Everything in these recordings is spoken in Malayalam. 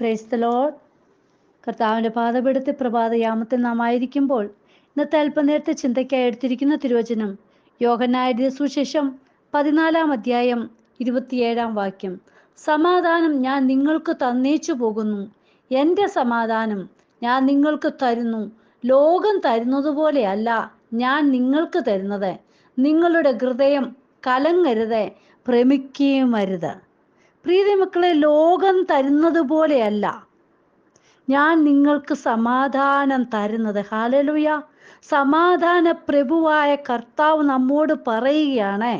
പ്രൈസ്തലോ കർത്താവിന്റെ പാതപെടുത്തി പ്രഭാതയാമത്തിൽ നാം ആയിരിക്കുമ്പോൾ ഇന്നത്തെ അല്പനേരത്തെ ചിന്തയ്ക്കായി എടുത്തിരിക്കുന്ന തിരുവചനം യോഗനായ സുശേഷം പതിനാലാം അധ്യായം ഇരുപത്തിയേഴാം വാക്യം. സമാധാനം ഞാൻ നിങ്ങൾക്ക് തന്നേച്ചു പോകുന്നു. എന്റെ സമാധാനം ഞാൻ നിങ്ങൾക്ക് തരുന്നു. ലോകം തരുന്നത് പോലെയല്ല ഞാൻ നിങ്ങൾക്ക് തരുന്നത്. നിങ്ങളുടെ ഹൃദയം കലങ്ങരുത്. ഭ്രമിക്കുകയും അരുത്. പ്രീതി മക്കളെ ലോകം തരുന്നത് പോലെയല്ല. ഞാൻ നിങ്ങൾക്ക് സമാധാനം തരുന്നത്. ഹാലലുയ സമാധാന പ്രഭുവായ കർത്താവ് നമ്മോട് പറയുകയാണ്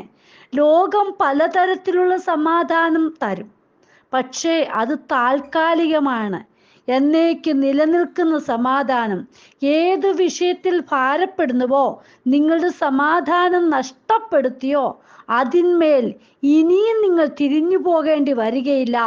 ലോകം പലതരത്തിലുള്ള സമാധാനം തരും. പക്ഷേ അത് താൽക്കാലികമാണ്. എന്നേക്ക് നിലനിൽക്കുന്ന സമാധാനം ഏത് വിഷയത്തിൽ ഭാരപ്പെടുന്നുവോ നിങ്ങളുടെ സമാധാനം നഷ്ടപ്പെടുത്തിയോ അതിന്മേൽ ഇനിയും നിങ്ങൾ തിരിഞ്ഞു പോകേണ്ടി വരികയില്ല.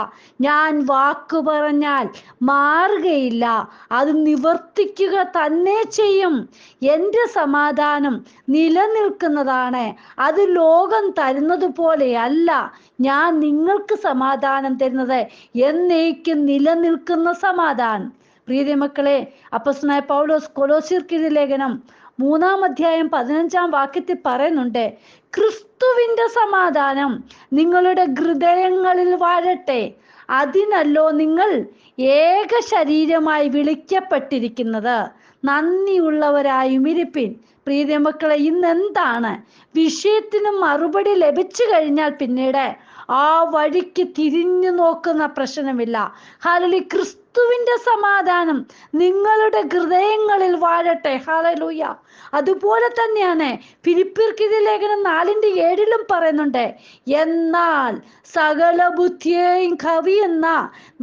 ഞാൻ വാക്ക് പറഞ്ഞാൽ മാറുകയില്ല. അത് നിവർത്തിക്കുക തന്നെ ചെയ്യും. എന്റെ സമാധാനം നിലനിൽക്കുന്നതാണ്. അത് ലോകം തരുന്നത് പോലെയല്ല. ഞാൻ നിങ്ങൾക്ക് സമാധാനം തരുന്നത് എന്നേക്കും നിലനിൽക്കുന്ന സമാധാനം. പ്രീതി മക്കളെ അപ്പസ്നായ പൗലോസ് കൊലോസിർക്കിരി ലേഖനം മൂന്നാം അധ്യായം പതിനഞ്ചാം വാക്യത്തിൽ പറയുന്നുണ്ട്. ക്രിസ്തുവിന്റെ സമാധാനം നിങ്ങളുടെ ഹൃദയങ്ങളിൽ വാഴട്ടെ. അതിനല്ലോ നിങ്ങൾ ഏക ശരീരമായി വിളിക്കപ്പെട്ടിരിക്കുന്നത്. നന്ദിയുള്ളവരായും ഇരിപ്പിൻ പ്രീതി മക്കളെ ഇന്ന് എന്താണ് വിഷയത്തിന് മറുപടി ലഭിച്ചു കഴിഞ്ഞാൽ പിന്നീട് ആ വഴിക്ക് തിരിഞ്ഞു നോക്കുന്ന പ്രശ്നമില്ല. ഹാലലി ക്രിസ്തുവിന്റെ സമാധാനം നിങ്ങളുടെ ഹൃദയങ്ങളിൽ വാഴട്ടെ. ഹാലലൂയ അതുപോലെ തന്നെയാണ് ഫിലിപ്പിർക്കിതി ലേഖനം നാലിന്റെ ഏഴിലും പറയുന്നുണ്ട് എന്നാൽ സകല ബുദ്ധിയെയും കവിയുന്ന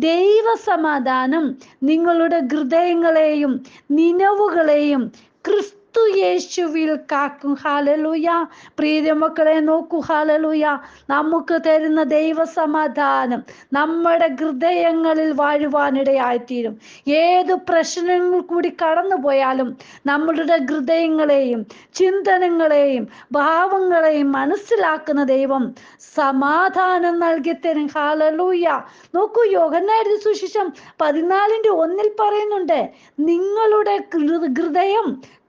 ദൈവ സമാധാനം നിങ്ങളുടെ ഹൃദയങ്ങളെയും നിലവുകളെയും ക്രിസ്തു ക്രിസ്തു യേശുവിൽ കാക്കും. ഹാലലൂയ പ്രീതി മക്കളെ നോക്കൂ ഹാലലൂയ നമുക്ക് തരുന്ന ദൈവ സമാധാനം നമ്മുടെ ഹൃദയങ്ങളിൽ വാഴുവാനിടയായിത്തീരും. ഏത് പ്രശ്നങ്ങൾ കൂടി കടന്നു പോയാലും നമ്മളുടെ ഹൃദയങ്ങളെയും ചിന്തനങ്ങളെയും ഭാവങ്ങളെയും മനസ്സിലാക്കുന്ന ദൈവം സമാധാനം നൽകി തരും ഹാലലൂയ നോക്കൂ യോഗനായിരുന്നു സുശിഷം പതിനാലിന്റെ ഒന്നിൽ പറയുന്നുണ്ട് നിങ്ങളുടെ ഹൃദയം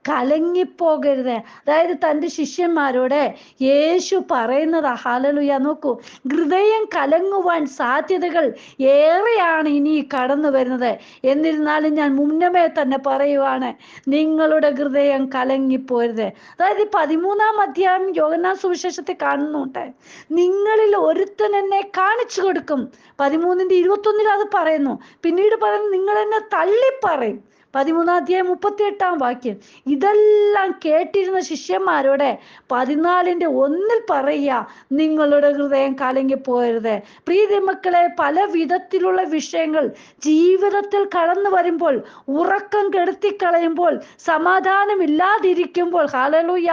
കലങ്ങിപ്പോകരുത്. അതായത് തന്റെ ശിഷ്യന്മാരോട് യേശു പറയുന്നത് ഹാലലുയ നോക്കൂ. ഹൃദയം കലങ്ങുവാൻ സാധ്യതകൾ ഏറെയാണ് ഇനി കടന്നു വരുന്നത്. എന്നിരുന്നാലും ഞാൻ മുന്നമേ തന്നെ പറയുവാണ് നിങ്ങളുടെ ഹൃദയം കലങ്ങിപ്പോരുത്. അതായത് പതിമൂന്നാം അധ്യായം യോഗനാ സുവിശേഷത്തെ കാണുന്നുണ്ട്. നിങ്ങളിൽ ഒരുത്തൻ എന്നെ കാണിച്ചു കൊടുക്കും. പതിമൂന്നിന്റെ ഇരുപത്തൊന്നിൽ അത് പറയുന്നു. പിന്നീട് പറയുന്നു നിങ്ങൾ എന്നെ തള്ളിപ്പറയും പതിമൂന്നാം അധ്യായം മുപ്പത്തി എട്ടാം വാക്യം. ഇതെല്ലാം കേട്ടിരുന്ന ശിഷ്യന്മാരോടെ പതിനാലിന്റെ ഒന്നിൽ പറയുക നിങ്ങളുടെ ഹൃദയം കലങ്ങി പോയരുത് പ്രീതി മക്കളെ പല വിധത്തിലുള്ള വിഷയങ്ങൾ ജീവിതത്തിൽ കടന്നു വരുമ്പോൾ ഉറക്കം കെടുത്തിക്കളയുമ്പോൾ സമാധാനമില്ലാതിരിക്കുമ്പോൾ ഹലലുയ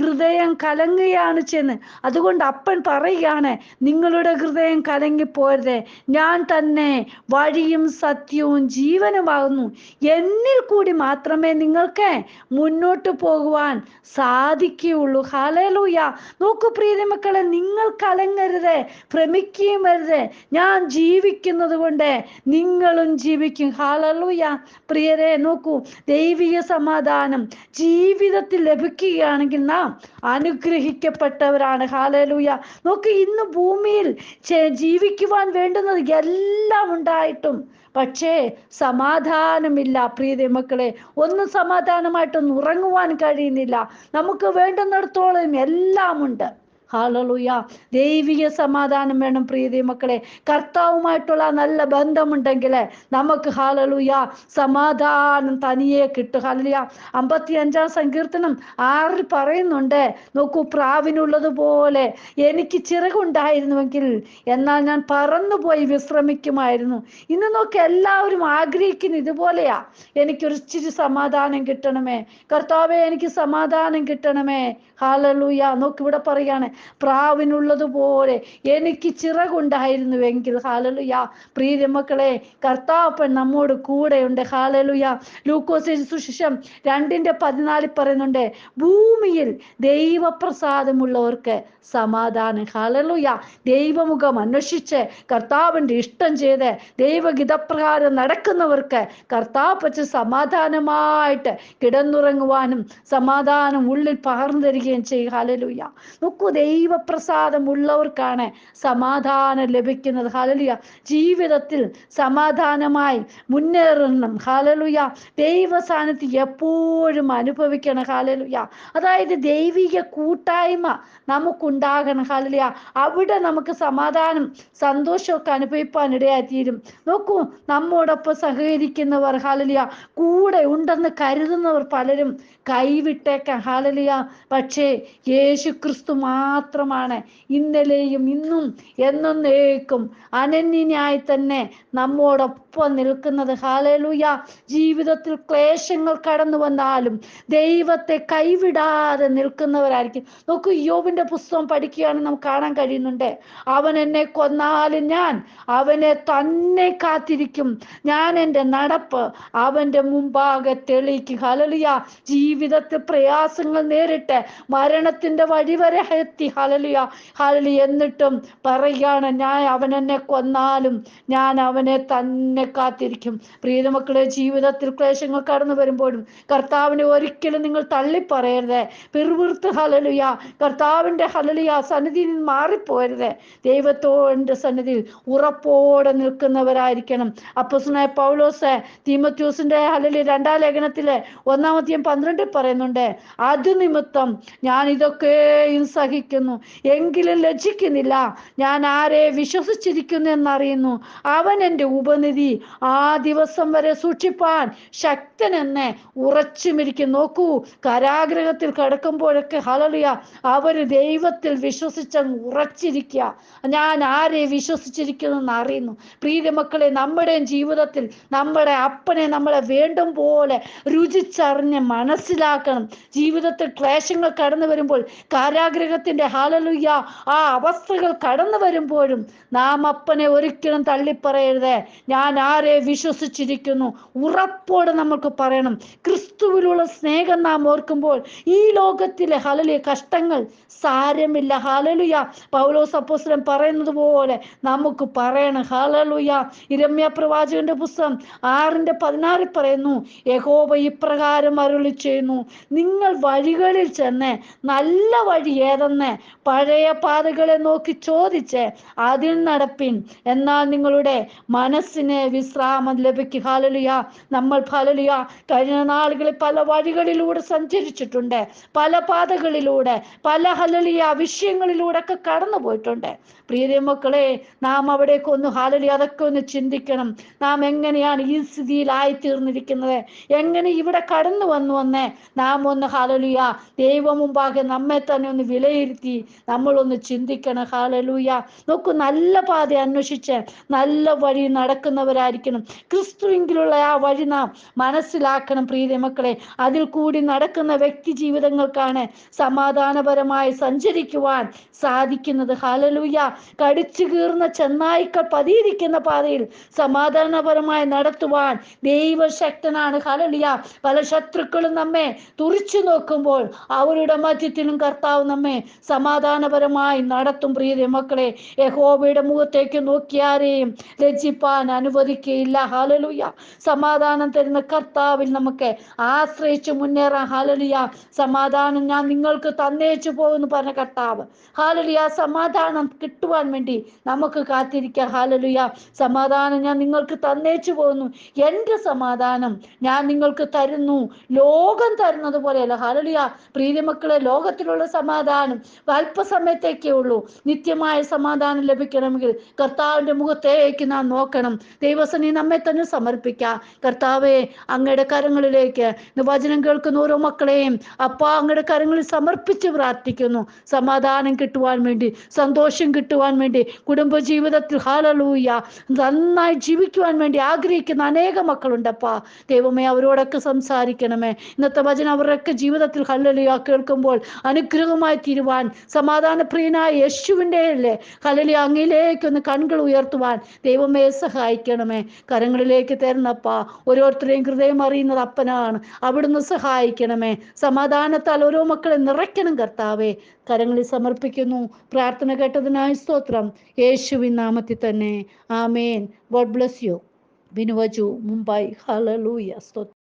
ഹൃദയം കലങ്ങുകയാണ് ചെന്ന് അതുകൊണ്ട് അപ്പൻ പറയുകയാണ് നിങ്ങളുടെ ഹൃദയം കലങ്ങി പോയരുത് ഞാൻ തന്നെ വഴിയും സത്യവും ജീവനുമാകുന്നു. എന്ന് എന്നിൽ കൂടി മാത്രമേ നിങ്ങൾക്ക് മുന്നോട്ട് പോകുവാൻ സാധിക്കുകയുള്ളൂ. ഹാലലൂയ നോക്കൂ പ്രീതി മക്കളെ നിങ്ങൾ കലങ്ങരുത് ഭ്രമിക്കുകയും വരുത് ഞാൻ ജീവിക്കുന്നത് കൊണ്ട് നിങ്ങളും ജീവിക്കും. ഹാലലൂയ പ്രിയരെ നോക്കൂ ദൈവിക സമാധാനം ജീവിതത്തിൽ ലഭിക്കുകയാണെങ്കിൽ നാം അനുഗ്രഹിക്കപ്പെട്ടവരാണ്. ഹാലലൂയ നോക്കൂ ഇന്ന് ഭൂമിയിൽ ജീവിക്കുവാൻ വേണ്ടുന്നത് എല്ലാം ഉണ്ടായിട്ടും പക്ഷേ സമാധാനമില്ല പ്രീതി മക്കളെ. ഒന്നും സമാധാനമായിട്ടൊന്നും ഉറങ്ങുവാൻ കഴിയുന്നില്ല. നമുക്ക് വേണ്ടുന്നിടത്തോളം എല്ലാം ഹാലലുയ ദൈവിക സമാധാനം വേണം പ്രീതി മക്കളെ. കർത്താവുമായിട്ടുള്ള നല്ല ബന്ധമുണ്ടെങ്കിൽ നമുക്ക് ഹാലലുയ സമാധാനം തനിയെ കിട്ടും. ഹാലലുയ അമ്പത്തി അഞ്ചാം സങ്കീർത്തനം ആറിൽ പറയുന്നുണ്ട്. നോക്കൂ പ്രാവിനുള്ളതുപോലെ എനിക്ക് ചിറകുണ്ടായിരുന്നുവെങ്കിൽ എന്നാൽ ഞാൻ പറന്നുപോയി വിശ്രമിക്കുമായിരുന്നു. ഇന്ന് നോക്കി എല്ലാവരും ആഗ്രഹിക്കുന്ന ഇതുപോലെയാ. എനിക്കൊരു ഇച്ചിരി സമാധാനം കിട്ടണമേ. കർത്താവെ എനിക്ക് സമാധാനം കിട്ടണമേ. ഹാലലൂയ നോക്കി ഇവിടെ പറയാണ് പ്രാവിനുള്ളതുപോലെ എനിക്ക് ചിറകുണ്ടായിരുന്നുവെങ്കിൽ ഹാലലുയ പ്രീതി മക്കളെ കർത്താപ്പൻ നമ്മോട് കൂടെയുണ്ട് ഹാലലുയ ലൂക്കോസിന് സുശിഷം രണ്ടിന്റെ പതിനാലിൽ പറയുന്നുണ്ട് ഭൂമിയിൽ ദൈവപ്രസാദമുള്ളവർക്ക് സമാധാനം. ഹാലലുയ ദൈവമുഖം അന്വേഷിച്ച് കർത്താവിന്റെ ഇഷ്ടം ചെയ്ത് ദൈവഗിതപ്രകാരം നടക്കുന്നവർക്ക് കർത്താപ്പച്ച് സമാധാനമായിട്ട് കിടന്നുറങ്ങുവാനും സമാധാനം ഉള്ളിൽ പകർന്നു തരികയും ചെയ്യും. ഹാലലുയ നോക്കൂ ദൈവപ്രസാദം ഉള്ളവർക്കാണ് സമാധാനം ലഭിക്കുന്നത്. ഹാലലുയ ജീവിതത്തിൽ സമാധാനമായി മുന്നേറണം. ഹാലലുയ ദൈവ എപ്പോഴും അനുഭവിക്കണം. ഹാലലുയ അതായത് ദൈവിക കൂട്ടായ്മ നമുക്കുണ്ടാകണം. ഹലിയ അവിടെ നമുക്ക് സമാധാനം സന്തോഷമൊക്കെ അനുഭവിപ്പാൻ ഇടയായിത്തീരും നോക്കൂ നമ്മോടൊപ്പം സഹകരിക്കുന്നവർ ഹാലലിയ കൂടെ ഉണ്ടെന്ന് കരുതുന്നവർ പലരും കൈവിട്ടേക്കാം. ഹാലലിയ പക്ഷേ യേശു ക്രിസ്തു മാത്രമാണ് ഇന്നലെയും ഇന്നും എന്നേക്കും അനന്യനായി തന്നെ നമ്മോടൊപ്പം നിൽക്കുന്നത്. ഹാലലുയ ജീവിതത്തിൽ ക്ലേശങ്ങൾ കടന്നു വന്നാലും ദൈവത്തെ കൈവിടാതെ നിൽക്കുന്നവരായിരിക്കും. നോക്കൂ യോബിന്റെ പുസ്തകം പഠിക്കുകയാണെങ്കിൽ നമുക്ക് കാണാൻ കഴിയുന്നുണ്ട്. അവൻ എന്നെ കൊന്നാലും ഞാൻ അവനെ തന്നെ കാത്തിരിക്കും. ഞാൻ എന്റെ നടപ്പ് അവന്റെ മുമ്പാകെ തെളിയിക്കും. ഹലലിയ ജീവിതത്തിൽ പ്രയാസങ്ങൾ നേരിട്ട് മരണത്തിന്റെ വഴി വരെ എത്തി. ഹലലിയ ഹലലി എന്നിട്ടും പറയുകയാണ് ഞാൻ അവൻ എന്നെ കൊന്നാലും ഞാൻ അവനെ തന്നെ കാത്തിരിക്കും. പ്രീതമക്കളെ ജീവിതത്തിൽ ക്ലേശങ്ങൾ കടന്നു വരുമ്പോഴും കർത്താവിനെ ഒരിക്കലും നിങ്ങൾ തള്ളിപ്പറയരുത്. പിറുവിർത്ത് ഹലലിയ കർത്താവിന്റെ ഹലലിയ സന്നിധിയിൽ നിന്ന് മാറിപ്പോരുത് ദൈവത്തോന്റെ സന്നിധിയിൽ ഉറപ്പോടെ നിൽക്കുന്നവരായിരിക്കണം. അപ്പസനായ പൗലോസ് തീമത്യൂസിന്റെ ഹലലി രണ്ടാം ലേഖനത്തിലെ ഒന്നാമത്തെയും പന്ത്രണ്ടിൽ പറയുന്നുണ്ട് അത് നിമിത്തം ഞാൻ ഇതൊക്കെയും സഹിക്കുന്നു. എങ്കിലും ലജ്ജിക്കുന്നില്ല. ഞാൻ ആരെ വിശ്വസിച്ചിരിക്കുന്നു എന്നറിയുന്നു. അവൻ എന്റെ ഉപനിധി ആ ദിവസം വരെ സൂക്ഷിപ്പാൻ ശക്തനെന്നെ ഉറച്ചുമിരിക്കും. നോക്കൂ കാരാഗ്രഹത്തിൽ കിടക്കുമ്പോഴൊക്കെ ഹലലിയ അവർ ദൈവത്തിൽ വിശ്വസിച്ചങ്ങ് ഉറച്ചിരിക്കുക ഞാൻ ആരെ വിശ്വസിച്ചിരിക്കുന്നു അറിയുന്നു. പ്രീതിമക്കളെ നമ്മുടെ ജീവിതത്തിൽ നമ്മുടെ അപ്പനെ നമ്മളെ വേണ്ടും പോലെ രുചിച്ചറിഞ്ഞ് മനസ്സിലാക്കണം. ജീവിതത്തിൽ ക്ലേശങ്ങൾ കടന്നു വരുമ്പോൾ കാരാഗ്രഹത്തിന്റെ ഹാലലുയ്യ ആ അവസ്ഥകൾ കടന്നു വരുമ്പോഴും നാം അപ്പനെ ഒരിക്കലും തള്ളിപ്പറയരുത്. ഞാൻ ആരെ വിശ്വസിച്ചിരിക്കുന്നു? ഉറപ്പോടെ നമുക്ക് പറയണം. ക്രിസ്തുവിലുള്ള സ്നേഹം നാം ഓർക്കുമ്പോൾ ഈ ലോകത്തിലെ ഹലലിയ കഷ്ടങ്ങൾ സാരമില്ല. ഹലലുയ പൗലോസ് അപ്പോസ്ലം പറയുന്നത് പോലെ നമുക്ക് പറയണം. ഹലലുയ ഇരമ്യ പ്രവാചകന്റെ പുസ്തകം ആറിന്റെ പതിനാറിൽ പറയുന്നു യഹോബ ഇപ്രകാരം അരുളി ചെയ്യുന്നു നിങ്ങൾ വഴികളിൽ ചെന്ന് നല്ല വഴി ഏതെന്ന് പഴയ പാതകളെ നോക്കി ചോദിച്ച് അതിൽ നടപ്പിൻ. എന്നാൽ നിങ്ങളുടെ മനസ്സിന് വിശ്രാമം ലഭിക്കുക. ഹാലലിയ നമ്മൾ ഫലലിയ കഴിഞ്ഞ നാളുകളിൽ പല വഴികളിലൂടെ സഞ്ചരിച്ചിട്ടുണ്ട്. പല പാതകളിലൂടെ പല ഹലലിയ വിഷയങ്ങളിലൂടെ ഒക്കെ കടന്നു പോയിട്ടുണ്ട് പ്രിയ മക്കളെ നാം അവിടേക്ക് ഒന്ന് ഹാലലി അതൊക്കെ ഒന്ന് ചിന്തിക്കണം. നാം എങ്ങനെയാണ് ഈ സ്ഥിതിയിലായി തീർന്നിരിക്കുന്നത് എങ്ങനെ ഇവിടെ കടന്നു വന്നു വന്നേ നാം ഒന്ന് ഹാലലുയ ദൈവം മുമ്പാകെ നമ്മെ തന്നെ ഒന്ന് വിലയിരുത്തി നമ്മളൊന്ന് ചിന്തിക്കണം. ഹാലലൂയ നോക്കൂ നല്ല പാത അന്വേഷിച്ച് നല്ല വഴി നടക്കുന്നവരായിരിക്കണം ക്രിസ്തുവിലുള്ള ആ വഴി നാം മനസ്സിലാക്കണം പ്രീതി മക്കളെ. അതിൽ കൂടി നടക്കുന്ന വ്യക്തി ജീവിതങ്ങൾക്കാണ് സമാധാനപരമായി സഞ്ചരിക്കുവാൻ സാധിക്കുന്നത്. ഹലലൂയ കടിച്ചു കീർന്ന ചെന്നായ്ക്കൾ പതിയിരിക്കുന്ന പാതയിൽ സമാധാനപരമായി നടത്തുവാൻ ദൈവശക്തനാണ്. ഹലലിയ പല ശത്രുക്കളും നമ്മെ തുറിച്ചു നോക്കുമ്പോൾ അവരുടെ മധ്യത്തിലും കർത്താവ് നമ്മെ സമാധാനപരമായി നടത്തും പ്രിയ മക്കളെ. യഹോബയുടെ മുഖത്തേക്ക് നോക്കിയാരെയും ലജ്ജിപ്പാൻ അനുവദിക്കുകയില്ല ഹാലലുയ സമാധാനം തരുന്ന കർത്താവിൽ നമുക്ക് ആശ്രയിച്ച് മുന്നേറാം. ഹാലലിയ സമാധാനം ഞാൻ നിങ്ങൾക്ക് തന്നേച്ചു പോകുന്നു പറഞ്ഞ കർത്താവ്. ഹാലലിയ സമാധാനം കിട്ടുവാൻ വേണ്ടി നമുക്ക് കാത്തിരിക്കാം. ഹാലലുയ സമാധാനം ഞാൻ നിങ്ങൾക്ക് തന്നേച്ചു പോകുന്നു. എന്റെ സമാധാനം ഞാൻ നിങ്ങൾക്ക് തരുന്നു. ലോകം തരുന്നത് പോലെയല്ല. ഹാലലിയ പ്രീതിമക്കളെ ലോകത്തിലുള്ള സമാധാനം അല്പസമയത്തേക്കേ ഉള്ളൂ. നിത്യമായ സമാധാനം ലഭിക്കണമെങ്കിൽ കർത്താവിന്റെ മുഖത്തേക്ക് നാം നോക്കണം. ദൈവ ദൈവസനി നമ്മെ തന്നെ സമർപ്പിക്കാം. കർത്താവെ അങ്ങയുടെ കരങ്ങളിലേക്ക് വചനം കേൾക്കുന്ന ഓരോ മക്കളെയും അപ്പ അങ്ങയുടെ കരങ്ങളിൽ സമർപ്പിച്ച് പ്രാർത്ഥിക്കുന്നു. സമാധാനം കിട്ടുവാൻ വേണ്ടി സന്തോഷം കിട്ടുവാൻ വേണ്ടി കുടുംബ ജീവിതത്തിൽ ഹാലലൂയ നന്നായി ജീവിക്കുവാൻ വേണ്ടി ആഗ്രഹിക്കുന്ന അനേക മക്കളുണ്ടപ്പാ. ദൈവമേ അവരോടൊക്കെ സംസാരിക്കണമേ. ഇന്നത്തെ വചനം അവരുടെയൊക്കെ ജീവിതത്തിൽ ഹല്ലലിയ കേൾക്കുമ്പോൾ അനുഗ്രഹമായി തീരുവാൻ സമാധാനപ്രിയനായ യേശുവിന്റെ അല്ലേ? അങ്ങയിലേക്ക് അങ്ങിലേക്കൊന്ന് കണ്ണുകൾ ഉയർത്തുവാൻ ദൈവമേ സഹായിക്കണമേ കരങ്ങളിലേക്ക് തരണപ്പ. ഓരോരുത്തരെയും ഹൃദയം അറിയുന്നത് അപ്പനാണ്. അവിടുന്ന് സഹായിക്കണമേ. സമാധാനത്താൽ ഓരോ മക്കളെ നിറയ്ക്കണം കർത്താവേ. കരങ്ങളിൽ സമർപ്പിക്കുന്നു. പ്രാർത്ഥന കേട്ടതിനായി സ്തോത്രം. യേശുവിൻ നാമത്തിൽ തന്നെ. ആമേൻ. God bless you. ബിനുവജു മുംബൈ. ഹലലൂയ സ്തോത്രം.